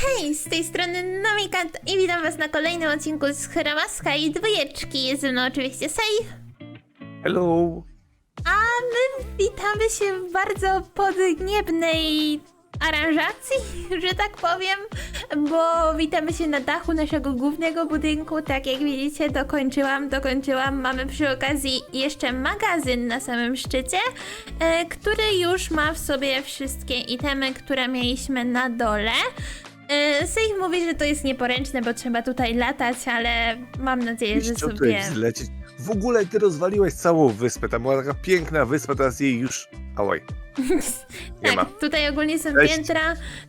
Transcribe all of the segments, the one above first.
hej, z tej strony Nomikant i witam was na kolejnym odcinku z Hramaska i dwójeczki. Jest ze mną oczywiście Sej, Hello! a my witamy się w bardzo podniebnej aranżacji, że tak powiem, bo witamy się na dachu naszego głównego budynku. Tak jak widzicie, dokończyłam, dokończyłam. Mamy przy okazji jeszcze magazyn na samym szczycie, e, który już ma w sobie wszystkie itemy, które mieliśmy na dole. Sejf mówi, że to jest nieporęczne, bo trzeba tutaj latać, ale mam nadzieję, że Chciał sobie... tutaj zlecieć. W ogóle ty rozwaliłeś całą wyspę. Tam była taka piękna wyspa, teraz jej już. Ałaj. Tak, ma. tutaj ogólnie są Cześć. piętra.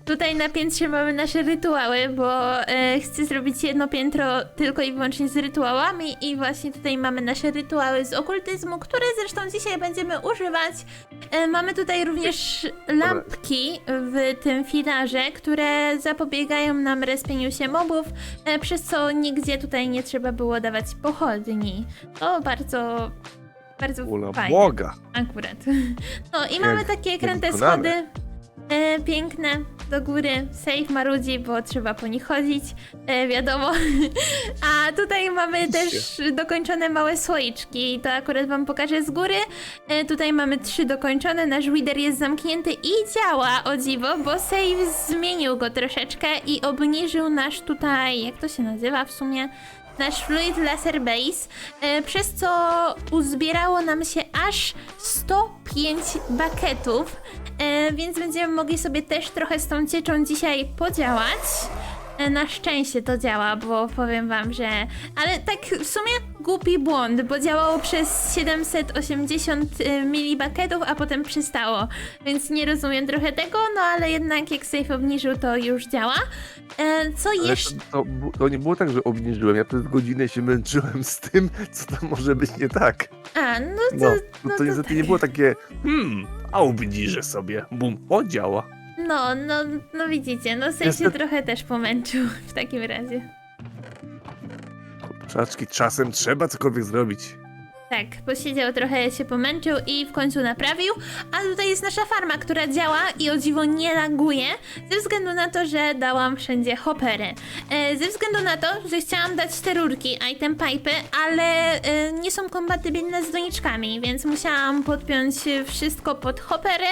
Tutaj na piętrze mamy nasze rytuały, bo e, chcę zrobić jedno piętro tylko i wyłącznie z rytuałami i właśnie tutaj mamy nasze rytuały z okultyzmu, które zresztą dzisiaj będziemy używać. E, mamy tutaj również lampki w tym filarze, które zapobiegają nam respieniu się mobów, e, przez co nigdzie tutaj nie trzeba było dawać pochodni. To bardzo, bardzo Ula fajne. Boga. Akurat. No i mamy Jak- takie kręte schody. E, piękne, do góry. Safe marudzi, bo trzeba po nich chodzić. E, wiadomo. A tutaj mamy też dokończone małe słoiczki. To akurat wam pokażę z góry. E, tutaj mamy trzy dokończone. Nasz wider jest zamknięty i działa, o dziwo, bo Save zmienił go troszeczkę i obniżył nasz tutaj, jak to się nazywa w sumie? Nasz fluid laser base, e, przez co uzbierało nam się aż 105 baketów, e, więc będziemy mogli sobie też trochę z tą cieczą dzisiaj podziałać. E, Na szczęście to działa, bo powiem wam, że. Ale tak w sumie głupi błąd, bo działało przez 780 e, milibaketów, a potem przystało. Więc nie rozumiem trochę tego, no ale jednak jak safe obniżył, to już działa. E, Co Ale jeszcze. to, to, nie było tak, że obniżyłem. Ja przez godzinę się męczyłem z tym, co tam może być nie tak. A, no to. No, no to, to niestety tak. nie było takie hmm, a obniżę sobie. Bum, o działa. No, no, no widzicie, no Sej się Niestety- trochę też pomęczył w takim razie. Czaczki, czasem trzeba cokolwiek zrobić. Tak, posiedział trochę, się pomęczył i w końcu naprawił. A tutaj jest nasza farma, która działa i o dziwo nie laguje, ze względu na to, że dałam wszędzie hoppery. E, ze względu na to, że chciałam dać te rurki, item pipe, ale e, nie są kompatybilne z doniczkami, więc musiałam podpiąć wszystko pod hoppery.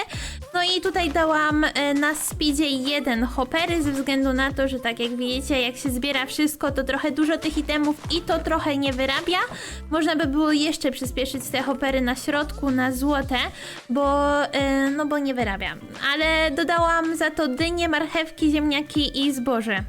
No i tutaj dałam e, na speedzie jeden hoppery, ze względu na to, że tak jak widzicie, jak się zbiera wszystko, to trochę dużo tych itemów i to trochę nie wyrabia. Można by było jeszcze przyspieszyć te hopery na środku, na złote, bo, e, no bo nie wyrabia. Ale dodałam za to dynie, marchewki, ziemniaki i zboże.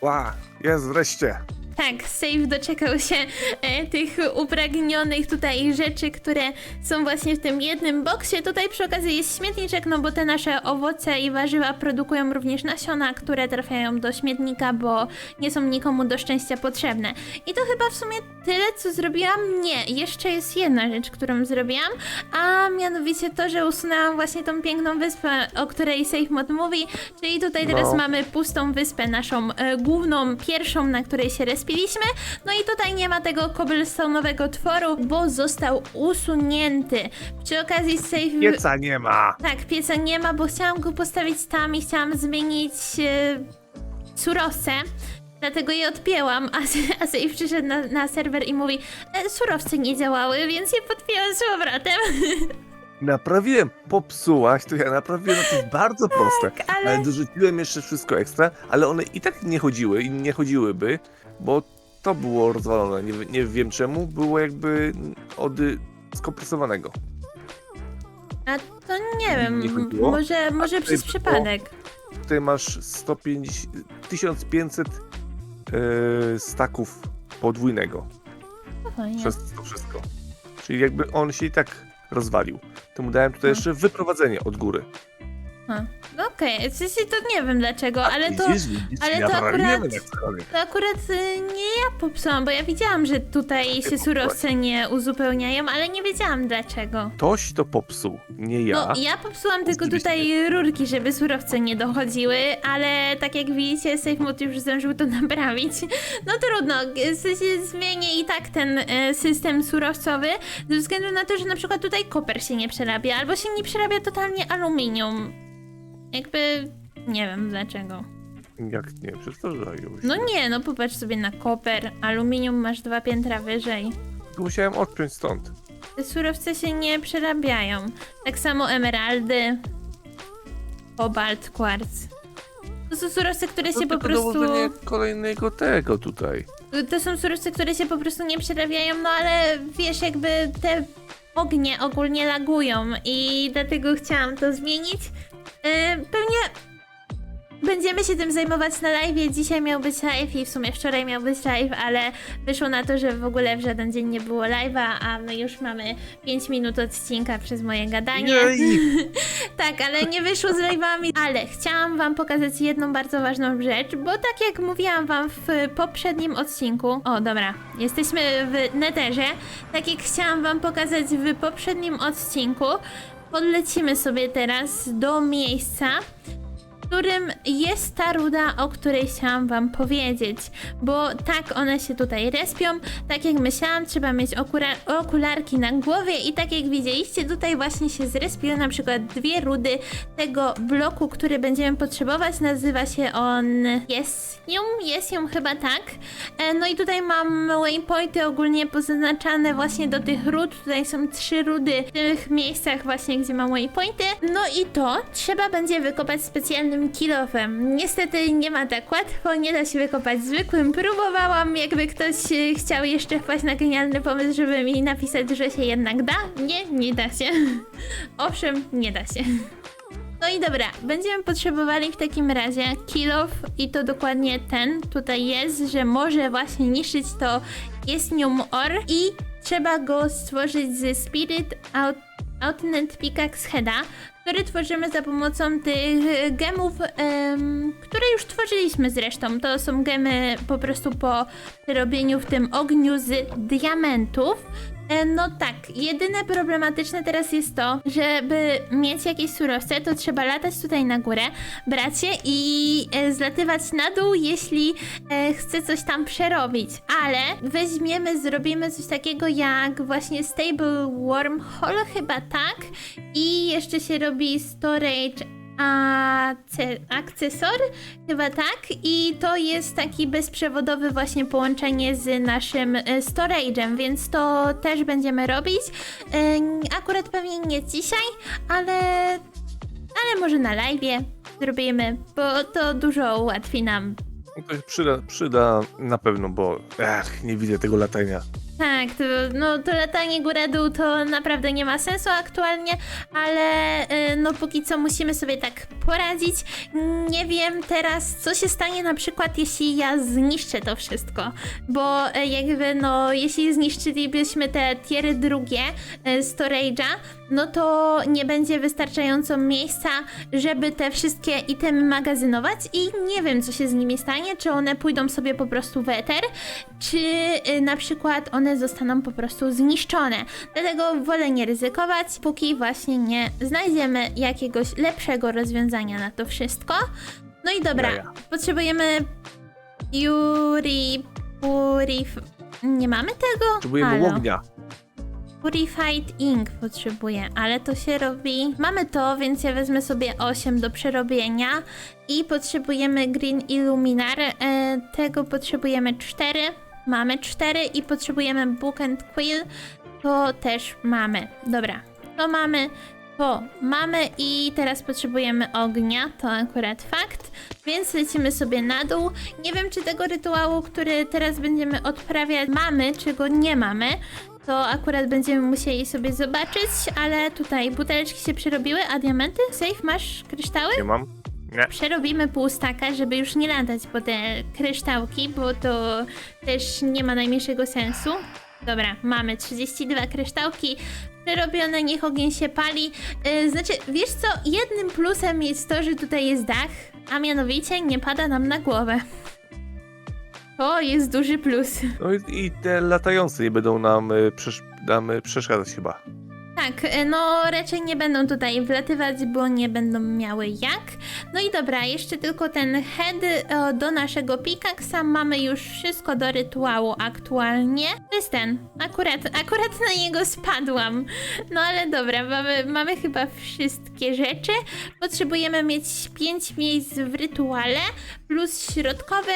Ła, jest wreszcie. Tak, Save doczekał się e, tych upragnionych tutaj rzeczy, które są właśnie w tym jednym boksie. Tutaj przy okazji jest śmietniczek, no bo te nasze owoce i warzywa produkują również nasiona, które trafiają do śmietnika, bo nie są nikomu do szczęścia potrzebne. I to chyba w sumie tyle, co zrobiłam. Nie, jeszcze jest jedna rzecz, którą zrobiłam, a mianowicie to, że usunęłam właśnie tą piękną wyspę, o której Safe Mod mówi, czyli tutaj teraz No. mamy pustą wyspę, naszą e, główną, pierwszą, na której się respiliśmy. No i tutaj nie ma tego cobblestone'owego tworu, bo został usunięty. Przy okazji Safe... Pieca nie ma. Tak, pieca nie ma, bo chciałam go postawić tam i chciałam zmienić e, surowce. Dlatego je odpięłam, a, a Safe przyszedł na, na serwer i mówi e, surowce nie działały, więc je podpięłam z powrotem. Naprawiłem, popsułaś, to ja naprawiłem, no to jest bardzo proste. Tak, ale- Ale dorzuciłem jeszcze wszystko ekstra, ale one i tak nie chodziły i nie chodziłyby, bo to było rozwalone. Nie, nie wiem czemu, było jakby od skompresowanego. A to nie wiem, Nie chodziło? może, może przez tutaj przypadek. Tutaj masz 150, 1500 yy, staków podwójnego No fajnie. przez to wszystko. Czyli jakby on się i tak rozwalił. To mu dałem tutaj Hmm. jeszcze wyprowadzenie od góry. No Okej, w sensie to nie wiem dlaczego, ale to, ale to akurat- to akurat y, nie ja popsułam, bo ja widziałam, że tutaj się surowce nie uzupełniają, ale nie wiedziałam dlaczego. Ktoś to popsuł, nie ja. No, ja popsułam tylko tutaj rurki, żeby surowce nie dochodziły, ale tak jak widzicie, SafeMod już zdążył to naprawić. No trudno, w sensie zmienię i tak ten e, system surowcowy, ze względu na to, że na przykład tutaj koper się nie przerabia, albo się nie przerabia totalnie aluminium. Jakby, nie wiem dlaczego. Jak nie, przestarzają się. No nie, no popatrz sobie na koper, aluminium masz dwa piętra wyżej. Musiałem odpiąć stąd. Te surowce się nie przerabiają. Tak samo emeraldy, kobalt, kwarc. To są surowce, które się po prostu... dołożenie kolejnego tego tutaj. To są surowce, które się po prostu nie przerabiają, no ale wiesz, jakby te ognie ogólnie lagują i dlatego chciałam to zmienić. Yy, pewnie będziemy się tym zajmować na live. Dzisiaj miał być live i w sumie wczoraj miał być live, ale wyszło na to, że w ogóle w żaden dzień nie było live'a, a my już mamy 5 minut odcinka przez moje gadanie. Tak, ale nie wyszło z live'ami. Ale chciałam wam pokazać jedną bardzo ważną rzecz, bo tak jak mówiłam wam w poprzednim odcinku... O, dobra, jesteśmy w Netherze. Tak jak chciałam wam pokazać w poprzednim odcinku, podlecimy sobie teraz do miejsca, którym jest ta ruda, o której chciałam wam powiedzieć. Bo tak one się tutaj respią. Tak jak myślałam, trzeba mieć okularki na głowie i tak jak widzieliście, tutaj właśnie się zrespiły na przykład dwie rudy tego bloku, który będziemy potrzebować. Nazywa się on Jesium, Jesium chyba tak. E, No i tutaj mam waypointy ogólnie pozaznaczane właśnie do tych ród. Tutaj są trzy rudy w tych miejscach właśnie, gdzie mam waypointy. No i to trzeba będzie wykopać specjalnym kilofem. Niestety nie ma tak łatwo, nie da się wykopać zwykłym. Próbowałam, jakby ktoś e, chciał jeszcze wpaść na genialny pomysł, żeby mi napisać, że się jednak da. Nie, nie da się. Owszem, nie da się. No i dobra, będziemy potrzebowali w takim razie kilof i to dokładnie ten tutaj jest, że może właśnie niszczyć to Jesnium Or i trzeba go stworzyć ze Spirit Out Outnet Pickaxe Heada, który tworzymy za pomocą tych gemów, em, które już tworzyliśmy zresztą. To są gemy po prostu po robieniu w tym ogniu z diamentów. E, No tak, jedyne problematyczne teraz jest to, żeby mieć jakieś surowce, to trzeba latać tutaj na górę, brać je i e, zlatywać na dół, jeśli e, chce coś tam przerobić. Ale weźmiemy, zrobimy coś takiego jak właśnie stable wormhole, chyba tak. I jeszcze się robi storage ace- akcesor, chyba tak. I to jest taki bezprzewodowy właśnie połączenie z naszym e, storage'em, więc to też będziemy robić. E, Akurat pewnie nie dzisiaj, ale, ale może na live zrobimy, bo to dużo ułatwi nam To się przyda, przyda na pewno, bo nie widzę tego latania. Tak, to, no to latanie góra-dół to naprawdę nie ma sensu aktualnie, ale y, no póki co musimy sobie tak poradzić. Nie wiem teraz, co się stanie na przykład, jeśli ja zniszczę to wszystko, bo y, jakby no, jeśli zniszczylibyśmy te tiery drugie y, storage'a, no to nie będzie wystarczająco miejsca, żeby te wszystkie itemy magazynować i nie wiem, co się z nimi stanie, czy one pójdą sobie po prostu w eter, czy y, na przykład one zostaną po prostu zniszczone. Dlatego wolę nie ryzykować, póki właśnie nie znajdziemy jakiegoś lepszego rozwiązania na to wszystko. No i dobra, Jaja. potrzebujemy Yuri Purif... Nie mamy tego? Potrzebujemy Halo. ognia. Purified Ink potrzebuję, ale to się robi. Mamy to, więc ja wezmę sobie 8 do przerobienia i potrzebujemy Green Illuminar. E, tego potrzebujemy 4. Mamy 4 i potrzebujemy Book and Quill. To też mamy. Dobra, to mamy. To mamy i teraz potrzebujemy ognia, to akurat fakt, więc lecimy sobie na dół. Nie wiem, czy tego rytuału, który teraz będziemy odprawiać, mamy, czy go nie mamy to akurat będziemy musieli sobie zobaczyć, ale tutaj buteleczki się przerobiły, a diamenty? Safe, masz kryształy? Nie mam? Nie. Przerobimy pół staka, żeby już nie latać po te kryształki, bo to też nie ma najmniejszego sensu. Dobra, mamy 32 kryształki przerobione, niech ogień się pali. Yy, znaczy, wiesz co, jednym plusem jest to, że tutaj jest dach, a mianowicie nie pada nam na głowę. To jest duży plus. No i, i te latające nie będą nam, y, przesz nam y, przeszkadzać chyba. Tak, e, no raczej nie będą tutaj wlatywać, bo nie będą miały jak. No i dobra, jeszcze tylko ten head e, do naszego pikaksa. Mamy już wszystko do rytuału aktualnie. To jest ten. Akurat, akurat na niego spadłam. No ale dobra, mamy, mamy chyba wszystkie rzeczy. Potrzebujemy mieć 5 miejsc w rytuale plus środkowy.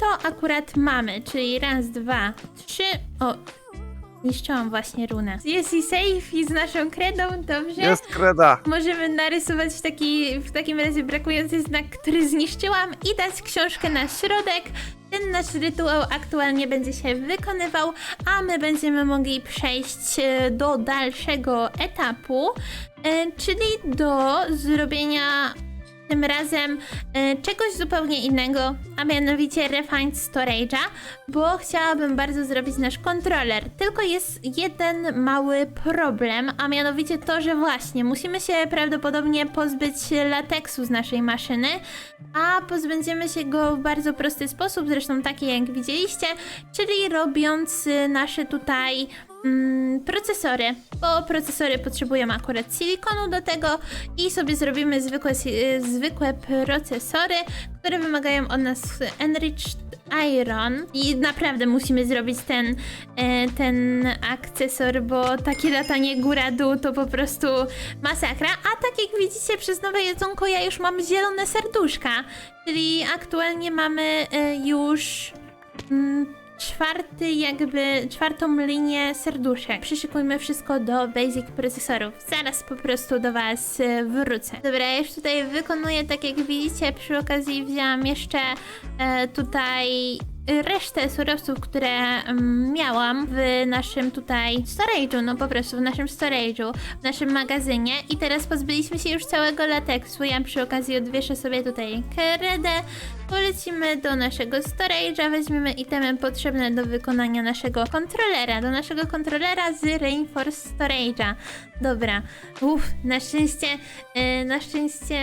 To akurat mamy, czyli raz, dwa, trzy. O, Niszczyłam właśnie runę. Jest i safe i z naszą kredą, dobrze? Jest kreda. Możemy narysować taki, w takim razie brakujący znak, który zniszczyłam i dać książkę na środek. Ten nasz rytuał aktualnie będzie się wykonywał, a my będziemy mogli przejść e, do dalszego etapu, e, czyli do zrobienia tym razem e, czegoś zupełnie innego, a mianowicie Refined Storage'a, bo chciałabym bardzo zrobić nasz kontroler. Tylko jest jeden mały problem, a mianowicie to, że właśnie musimy się prawdopodobnie pozbyć lateksu z naszej maszyny, a pozbędziemy się go w bardzo prosty sposób, zresztą taki jak widzieliście, czyli robiąc y, nasze tutaj mm, procesory, bo procesory potrzebują akurat silikonu do tego i sobie zrobimy zwykłe, zwykłe procesory, które wymagają od nas enriched iron i naprawdę musimy zrobić ten, e, ten akcesor, bo takie latanie góra-dół to po prostu masakra, a tak jak widzicie przez nowe jedzonko ja już mam zielone serduszka, czyli aktualnie mamy e, już mm, czwarty jakby, czwartą linię serduszek. Przyszykujmy wszystko do basic procesorów. Zaraz po prostu do was e, wrócę. Dobra, ja już tutaj wykonuję tak jak widzicie, przy okazji wzięłam jeszcze e, tutaj resztę surowców, które mm, miałam w naszym tutaj storage'u, no po prostu w naszym storage'u, w naszym magazynie i teraz pozbyliśmy się już całego lateksu. Ja przy okazji odwieszę sobie tutaj kredę, polecimy do naszego storage'a, weźmiemy itemy potrzebne do wykonania naszego kontrolera, do naszego kontrolera z Reinforce Storage'a. Dobra, uff, na szczęście, e, na szczęście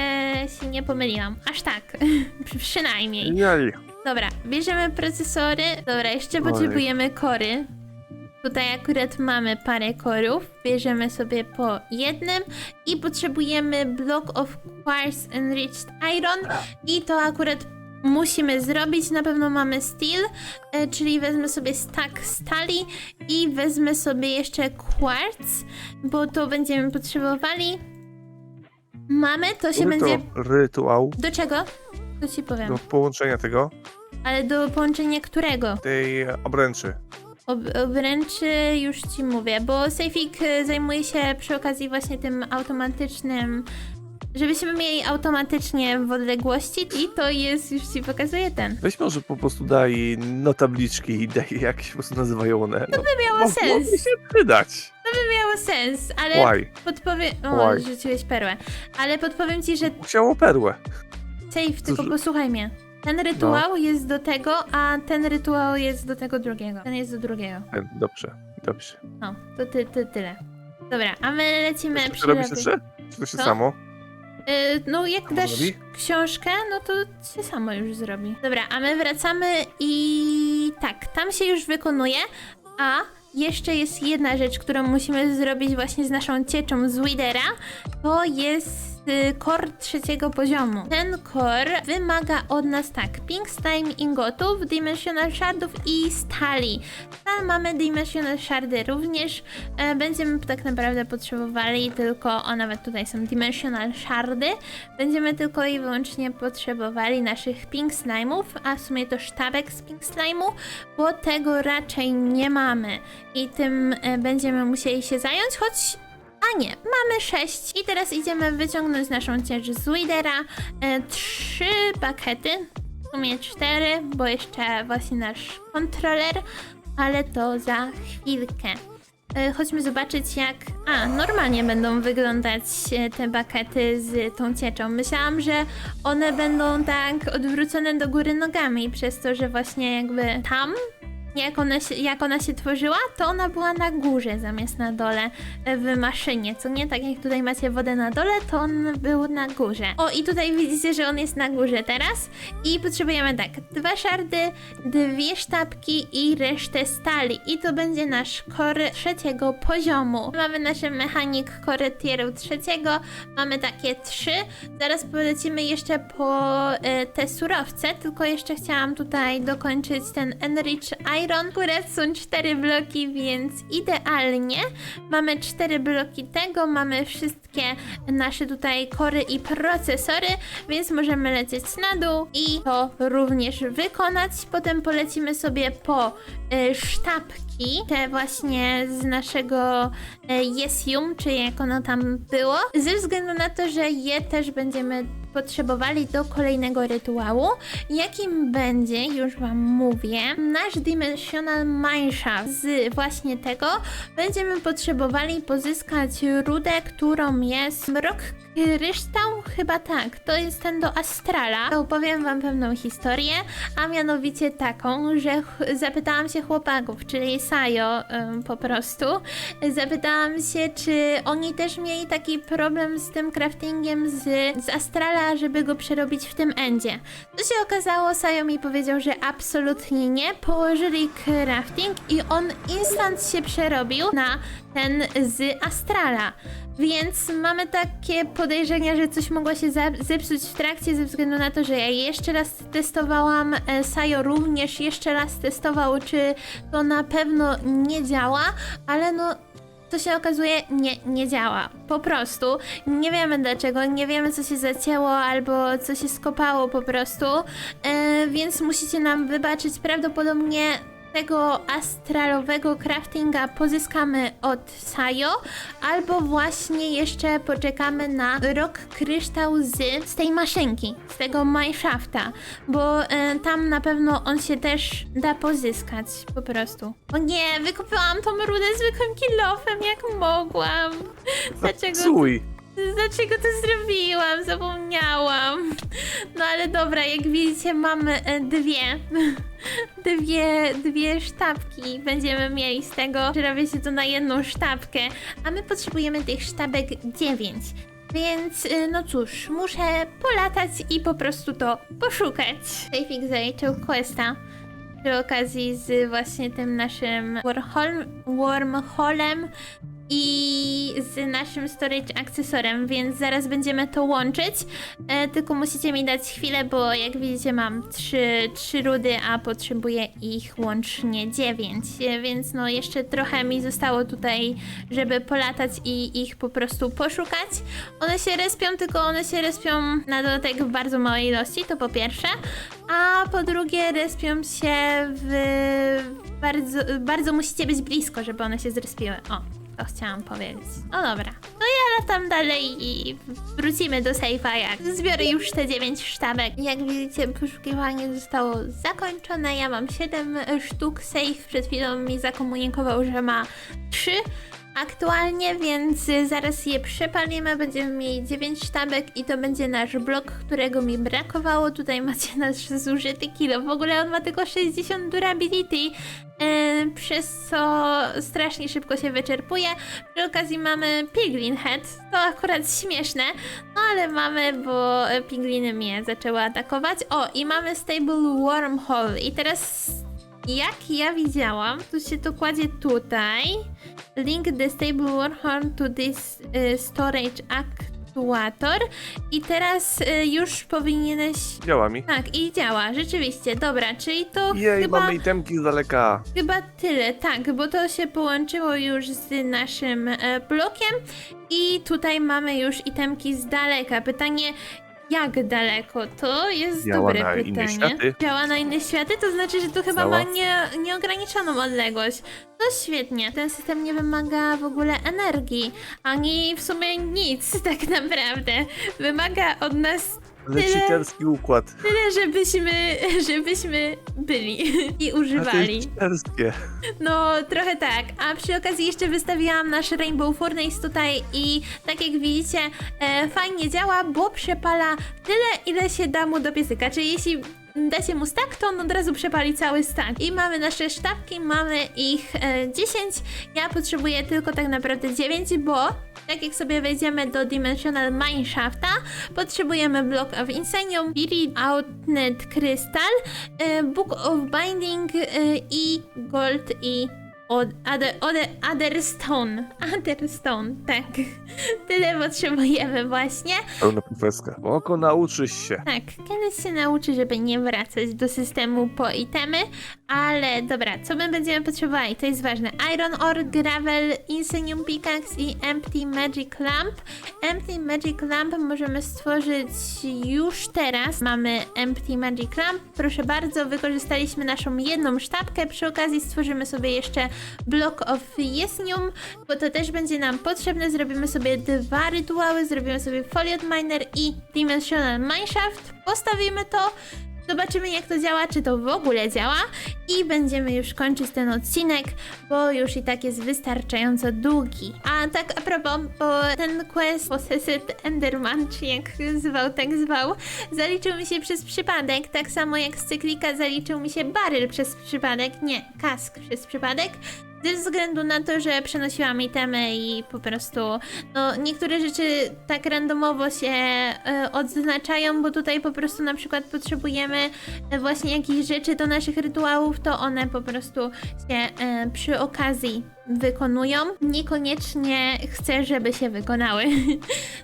się nie pomyliłam, aż tak, przynajmniej. Jej. Dobra, bierzemy procesory. Dobra, jeszcze potrzebujemy kory. Tutaj akurat mamy parę korów. Bierzemy sobie po jednym i potrzebujemy Block of Quartz Enriched Iron i to akurat musimy zrobić. Na pewno mamy steel, e, czyli wezmę sobie stack stali i wezmę sobie jeszcze quartz, bo to będziemy potrzebowali. Mamy, to się będzie... rytuał Do czego? To ci powiem. do połączenia tego, Ale do połączenia którego? tej obręczy. Ob obręczy już ci mówię, bo Safik y, zajmuje się przy okazji właśnie tym automatycznym, żebyśmy mieli automatycznie w odległości i to jest, już ci pokazuję ten. Weź może po prostu daj no tabliczki i daj jak się po prostu nazywają one. No, Miało mogłoby sens, się przydać. miało sens, ale Why? podpowiem, o, Why? rzuciłeś perłę, ale podpowiem ci, że Chciało perłę. Safe, tylko Cóż- posłuchaj mnie. Ten rytuał jest do tego, a ten rytuał jest do tego drugiego. Ten jest do drugiego. E, Dobrze, dobrze. No, to ty, ty, tyle. Dobra, a my lecimy Czy to robisz robi- jeszcze? Czy to się Co? samo? Y, no, jak dasz zrobi? książkę, no to się samo już zrobi. Dobra, a my wracamy i tak, tam się już wykonuje, a jeszcze jest jedna rzecz, którą musimy zrobić właśnie z naszą cieczą z Widera. To jest core trzeciego poziomu. Ten core wymaga od nas tak, pink slime ingotów, dimensional shardów i stali. Tam mamy dimensional shardy również. E, będziemy tak naprawdę potrzebowali tylko, o nawet tutaj są dimensional shardy. Będziemy tylko i wyłącznie potrzebowali naszych pink slime'ów, a w sumie to sztabek z pink slime'u, bo tego raczej nie mamy. I tym e, będziemy musieli się zająć, choć a nie, mamy 6 i teraz idziemy wyciągnąć naszą ciecz z Widera. E, trzy bakety, w sumie cztery, bo jeszcze właśnie nasz kontroler, ale to za chwilkę. E, chodźmy zobaczyć jak... A, normalnie będą wyglądać e, te bakety z tą cieczą. Myślałam, że one będą tak odwrócone do góry nogami, przez to, że właśnie jakby tam jak ona, się, jak ona się tworzyła, to ona była na górze zamiast na dole e, w maszynie, co nie? Tak jak tutaj macie wodę na dole, to on był na górze. O, i tutaj widzicie, że on jest na górze teraz. I potrzebujemy tak, dwa szardy, dwie sztabki i resztę stali. I to będzie nasz core trzeciego poziomu. Mamy nasze mechanik core tieru trzeciego, mamy takie trzy. Zaraz polecimy jeszcze po e, te surowce, tylko jeszcze chciałam tutaj dokończyć ten Enrich Iron. Akurat są cztery bloki, więc idealnie. Mamy cztery bloki tego, mamy wszystkie nasze tutaj kory i procesory, więc możemy lecieć na dół i to również wykonać. Potem polecimy sobie po e, sztabki, te właśnie z naszego e, Yesium, czy jak ono tam było, ze względu na to, że je też będziemy potrzebowali do kolejnego rytuału, jakim będzie, już wam mówię, nasz Dimensional Mineshaft. Z właśnie tego będziemy potrzebowali pozyskać rudę, którą jest mrok kryształ, chyba tak, to jest ten do Astrala. Opowiem wam pewną historię, a mianowicie taką, że zapytałam się chłopaków, czyli Sajo ym, po prostu, zapytałam się, czy oni też mieli taki problem z tym craftingiem z, z Astrala, żeby go przerobić w tym endzie. To się okazało, Sajo mi powiedział, że absolutnie nie. Położyli crafting i on instant się przerobił na ten z Astrala. Więc mamy takie podejrzenia, że coś mogło się zepsuć w trakcie ze względu na to, że ja jeszcze raz testowałam, e, Sajo również jeszcze raz testował, czy to na pewno nie działa, ale no to się okazuje nie, nie działa. Po prostu nie wiemy dlaczego, nie wiemy co się zacięło albo co się skopało po prostu, e, więc musicie nam wybaczyć prawdopodobnie tego astralowego craftinga pozyskamy od Sayo, albo właśnie jeszcze poczekamy na rok kryształ z, z tej maszynki, z tego mineshafta, bo e, tam na pewno on się też da pozyskać po prostu. O nie, wykupyłam tą rudę zwykłym kilofem, jak mogłam. Dlaczego Psuj! Dlaczego to zrobiłam? Zapomniałam. No ale dobra, jak widzicie mamy e, dwie. Dwie, dwie sztabki będziemy mieli z tego, że robi się to na jedną sztabkę, a my potrzebujemy tych sztabek 9. Więc y, no cóż, muszę polatać i po prostu to poszukać. Safeik zaliczył questa przy okazji z właśnie tym naszym wormhol- wormholem i z naszym storage akcesorem, więc zaraz będziemy to łączyć. E, tylko musicie mi dać chwilę, bo jak widzicie mam trzy, trzy rudy, a potrzebuję ich łącznie dziewięć, e, więc no jeszcze trochę mi zostało tutaj, żeby polatać i ich po prostu poszukać. One się respią, tylko one się respią na dodatek w bardzo małej ilości, to po pierwsze, a po drugie respią się w bardzo, bardzo musicie być blisko, żeby one się zrespiły. O, to chciałam powiedzieć. No dobra. No ja latam dalej i wrócimy do sejfa, jak zbiorę już te 9 sztabek. Jak widzicie, poszukiwanie zostało zakończone. Ja mam 7 sztuk. Safe przed chwilą mi zakomunikował, że ma 3 aktualnie, więc zaraz je przepalimy. Będziemy mieli 9 sztabek i to będzie nasz blok, którego mi brakowało. Tutaj macie nasz zużyty kilo. W ogóle on ma tylko 60 durability, e, przez co strasznie szybko się wyczerpuje. Przy okazji mamy Piglin Head. To akurat śmieszne, no ale mamy, bo pigliny mnie zaczęły atakować. O, i mamy Stable Wormhole. I teraz jak ja widziałam, to się to kładzie tutaj. Link the stable wormhole to this y, storage actuator. I teraz y, już powinieneś. Działa mi. Tak, i działa, rzeczywiście. Dobra, czyli to Jej, chyba, mamy itemki z daleka. chyba tyle, tak, bo to się połączyło już z naszym e, blokiem. I tutaj mamy już itemki z daleka. Pytanie. Jak daleko? To jest Działa dobre na pytanie. inne światy. Działa na inne światy, to znaczy, że to chyba Działa. ma nie, nieograniczoną odległość. To świetnie. Ten system nie wymaga w ogóle energii, ani w sumie nic tak naprawdę. Wymaga od nas Leciterski układ. tyle, żebyśmy, żebyśmy byli i używali. jest leciterskie. No, trochę tak. A przy okazji jeszcze wystawiłam nasz Rainbow Furnace tutaj i tak jak widzicie, e, fajnie działa, bo przepala tyle, ile się da mu do piecyka. Czyli jeśli dacie mu stack, to on od razu przepali cały stack. I mamy nasze sztabki, mamy ich e, 10. Ja potrzebuję tylko tak naprawdę 9, bo tak jak sobie wejdziemy do Dimensional Mineshafta, potrzebujemy Block of Insanium, Spirit Outnet Crystal, e, Book of Binding e, i Gold i od, other, other, Otherstone. Otherstone, tak. Tyle potrzebujemy właśnie. Pełna profeska. Oko nauczysz się. Tak, kiedyś się nauczy, żeby nie wracać do systemu po itemy, ale dobra, co my będziemy potrzebowali? To jest ważne. Iron Ore, Gravel, Insanium Pickaxe i Empty Magic Lamp. Empty Magic Lamp możemy stworzyć już teraz. Mamy Empty Magic Lamp. Proszę bardzo, wykorzystaliśmy naszą jedną sztabkę. Przy okazji stworzymy sobie jeszcze Block of Yesnium, bo to też będzie nam potrzebne. Zrobimy sobie dwa rytuały, zrobimy sobie Foliot Miner i Dimensional Mineshaft. Postawimy to, zobaczymy jak to działa, czy to w ogóle działa. I będziemy już kończyć ten odcinek, bo już i tak jest wystarczająco długi. A tak a propos, bo ten quest Possessed Enderman, czy jak zwał, tak zwał, zaliczył mi się przez przypadek, tak samo jak z cyklika zaliczył mi się baryl przez przypadek, nie, kask przez przypadek, ze względu na to, że przenosiłam itemy i po prostu, no niektóre rzeczy tak randomowo się e, odznaczają, bo tutaj po prostu na przykład potrzebujemy e, właśnie jakichś rzeczy do naszych rytuałów, to one po prostu się e, przy okazji wykonują. Niekoniecznie chcę, żeby się wykonały.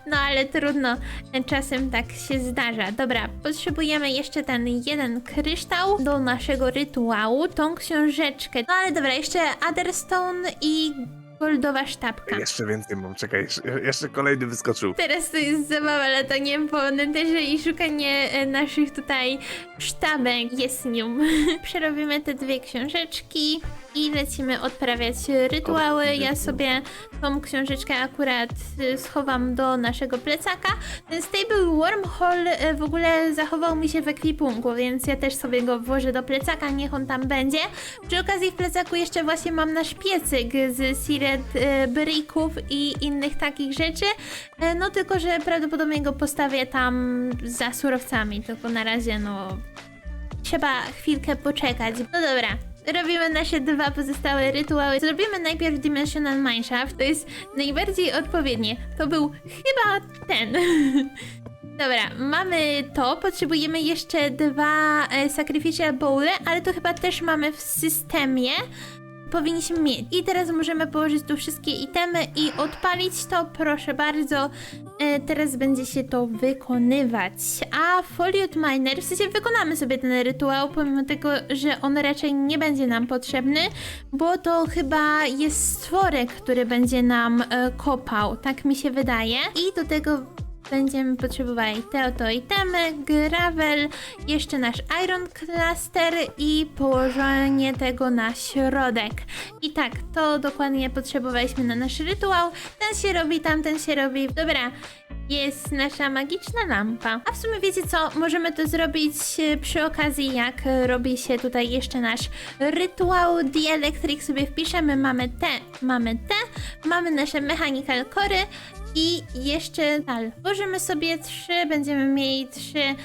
No ale trudno, czasem tak się zdarza. Dobra, potrzebujemy jeszcze ten jeden kryształ do naszego rytuału, tą książeczkę. No ale dobra, jeszcze Otherstone i goldowa sztabka. Jeszcze więcej mam, czekaj, jeszcze, kolejny wyskoczył. Teraz to jest zabawa latanie po neterze i szukanie e, naszych tutaj sztabek jest nium. Przerobimy te dwie książeczki i lecimy odprawiać rytuały. Ja sobie tą książeczkę akurat e, schowam do naszego plecaka. Ten Stable Wormhole e, w ogóle zachował mi się w ekwipunku, więc ja też sobie go włożę do plecaka, niech on tam będzie. Przy okazji w plecaku jeszcze właśnie mam nasz piecyk z e, Bricków i innych takich rzeczy. E, No tylko, że prawdopodobnie go postawię tam za surowcami, tylko na razie no trzeba chwilkę poczekać. No dobra. Robimy nasze dwa pozostałe rytuały. Zrobimy najpierw Dimensional Mineshaft. To jest najbardziej odpowiednie. To był chyba ten. Dobra, mamy to. Potrzebujemy jeszcze dwa e, Sacrificial Bowle, ale to chyba też mamy w systemie. Powinniśmy mieć. I teraz możemy położyć tu wszystkie itemy i odpalić to. Proszę bardzo. E, teraz będzie się to wykonywać. A Foliot Miner, w sensie wykonamy sobie ten rytuał, pomimo tego, że on raczej nie będzie nam potrzebny, bo to chyba jest stworek, który będzie nam e, kopał. Tak mi się wydaje. I do tego będziemy potrzebowali te oto itemy, gravel, jeszcze nasz iron cluster i położenie tego na środek. I tak, to dokładnie potrzebowaliśmy na nasz rytuał. Ten się robi, tamten się robi. Dobra, jest nasza magiczna lampa. A w sumie wiecie co, możemy to zrobić e, przy okazji, jak robi się tutaj jeszcze nasz rytuał The Electric sobie wpiszemy. Mamy te, mamy te, mamy nasze mechanical cory i jeszcze tal. Włożymy sobie trzy, będziemy mieli trzy e,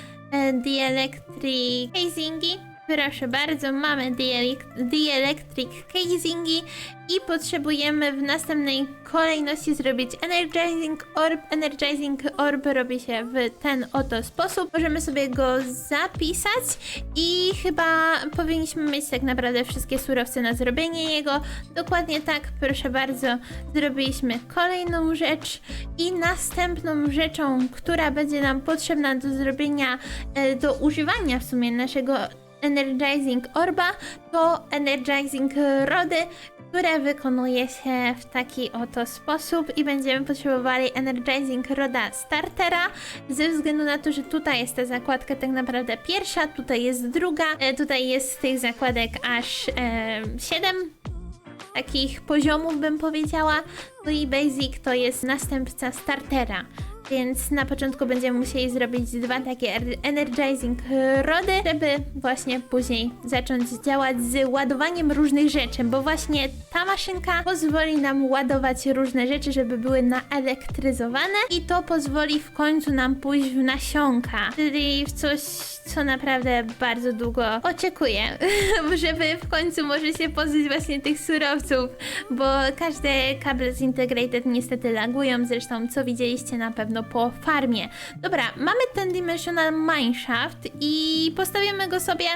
The Electric casingi. Proszę bardzo, mamy The, elec- The Electric casingi i potrzebujemy w następnej kolejności zrobić Energizing Orb. Energizing Orb robi się w ten oto sposób. Możemy sobie go zapisać i chyba powinniśmy mieć tak naprawdę wszystkie surowce na zrobienie jego. Dokładnie tak, proszę bardzo, zrobiliśmy kolejną rzecz i następną rzeczą, która będzie nam potrzebna do zrobienia, e, do używania w sumie naszego Energizing Orba to Energizing Rody, które wykonuje się w taki oto sposób i będziemy potrzebowali Energizing Roda Startera ze względu na to, że tutaj jest ta zakładka tak naprawdę pierwsza, tutaj jest druga, e, tutaj jest tych zakładek aż e, 7 takich poziomów bym powiedziała, no i Basic to jest następca Startera. Więc na początku będziemy musieli zrobić dwa takie er- energizing rody, żeby właśnie później zacząć działać z ładowaniem różnych rzeczy, bo właśnie ta maszynka pozwoli nam ładować różne rzeczy, żeby były naelektryzowane i to pozwoli w końcu nam pójść w nasionka, czyli w coś, co naprawdę bardzo długo oczekuję, żeby w końcu może się pozbyć właśnie tych surowców, bo każde kable z Integrated niestety lagują, zresztą co widzieliście na pewno po farmie. Dobra, mamy ten Dimensional Mineshaft i postawimy go sobie,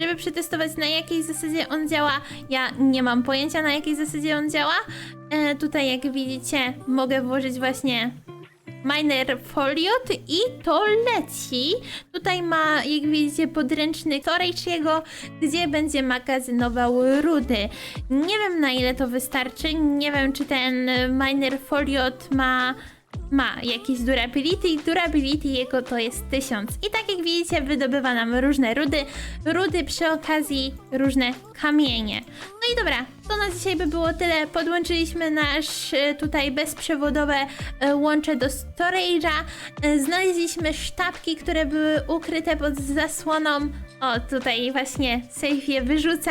żeby przetestować na jakiej zasadzie on działa. Ja nie mam pojęcia na jakiej zasadzie on działa. E, tutaj jak widzicie mogę włożyć właśnie Miner Foliot i to leci. Tutaj ma, jak widzicie, podręczny storage jego, gdzie będzie magazynował rudy. Nie wiem na ile to wystarczy, nie wiem czy ten Miner Foliot ma ma jakiś durability i durability jego to jest 1000. I tak jak widzicie wydobywa nam różne rudy, rudy przy okazji różne kamienie. No i dobra, to na dzisiaj by było tyle. Podłączyliśmy nasz e, tutaj bezprzewodowe e, łącze do storage'a. E, Znaleźliśmy sztabki, które były ukryte pod zasłoną. O, tutaj właśnie safe je wyrzuca.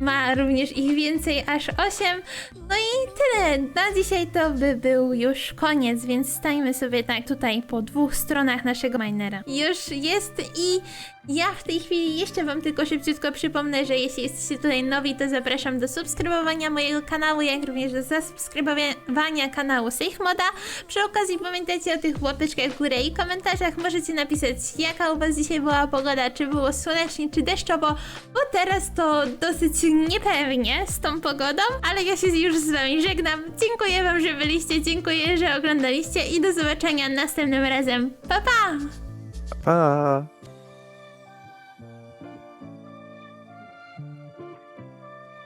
Ma również ich więcej, aż 8. No i tyle. Na dzisiaj to by był już koniec, więc stajmy sobie tak tutaj po dwóch stronach naszego minera. Już jest i ja w tej chwili jeszcze wam tylko szybciutko przypomnę, że jeśli jesteście tutaj nowi, to zapraszam do subskrybowania mojego kanału, jak również do zasubskrybowania kanału Safe Moda. Przy okazji pamiętajcie o tych łapeczkach w górę i komentarzach. Możecie napisać, jaka u was dzisiaj była pogoda, czy było słonecznie, czy deszczowo, bo teraz to dosyć niepewnie z tą pogodą, ale ja się już z wami żegnam. Dziękuję wam, że byliście, dziękuję, że oglądaliście i do zobaczenia następnym razem. Pa pa! Pa!